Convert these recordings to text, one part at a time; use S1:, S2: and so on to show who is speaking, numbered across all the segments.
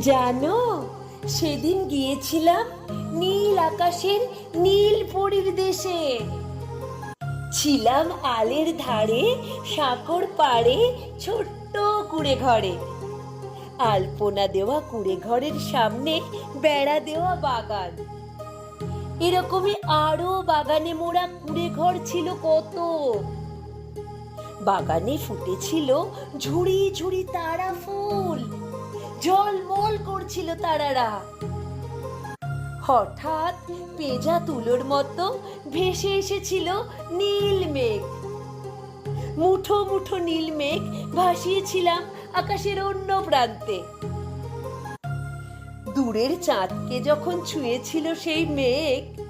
S1: জানো, সেদিন গিয়েছিলাম নীল আকাশের নীল পরীর দেশে। ছিলাম আলের ধারে, সাঁকর পাড়ে, ছোট্ট কুড়ে ঘরে। আলপনা দেওয়া কুড়ে ঘরের সামনে, বেড়া দেওয়া বাগান। এরকমই আরও বাগানে মোড়া কুড়ে ঘর ছিল কত। বাগানে ফুটেছিল ঝুড়ি ঝুড়ি তারা ফুল। জলমল করছিল তারারা। হঠাৎ পেজা তুলোর মতো ভেসে এসেছিল নীল মেঘ। মুঠো মুঠো নীল মেঘ ভাসিয়েছিলাম আকাশের অন্য প্রান্তে। দূরের চাঁদকে যখন ছুঁয়েছিল সেই মেঘ,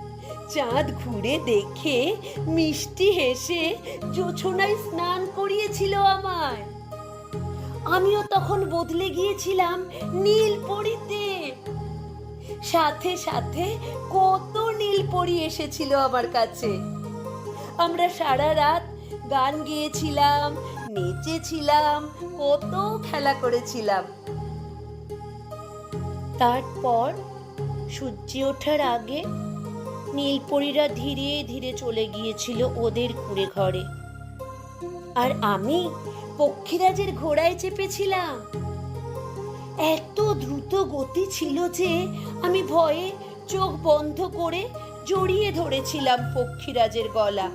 S1: চাঁদ ঘুরে দেখে, মিষ্টি হেসে জোছনায় স্নান করিয়েছিল আমায়। আমিও তখন বদলে গিয়েছিলাম নীল পরিতে। সাথে সাথে কত নীল পরি এসেছিল আমার কাছে। আমরা সারা রাত গান গেয়েছিলাম, নেচেছিলাম, কত খেলা করেছিলাম। তারপর সূর্য ওঠার আগে নীলপরীরা ধীরে ধীরে চলে গিয়েছিল ওদের কুড়ে ঘরে। আর আমি পক্ষীরাজের ঘোড়ায় চেপেছিলাম। এত দ্রুত গতি ছিল যে আমি ভয়ে চোখ বন্ধ করে জড়িয়ে ধরেছিলাম পক্ষীরাজের গলা।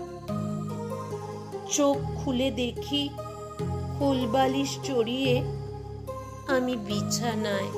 S1: চোখ খুলে দেখি ফুলবালিশ চড়িয়ে আমি বিছানায়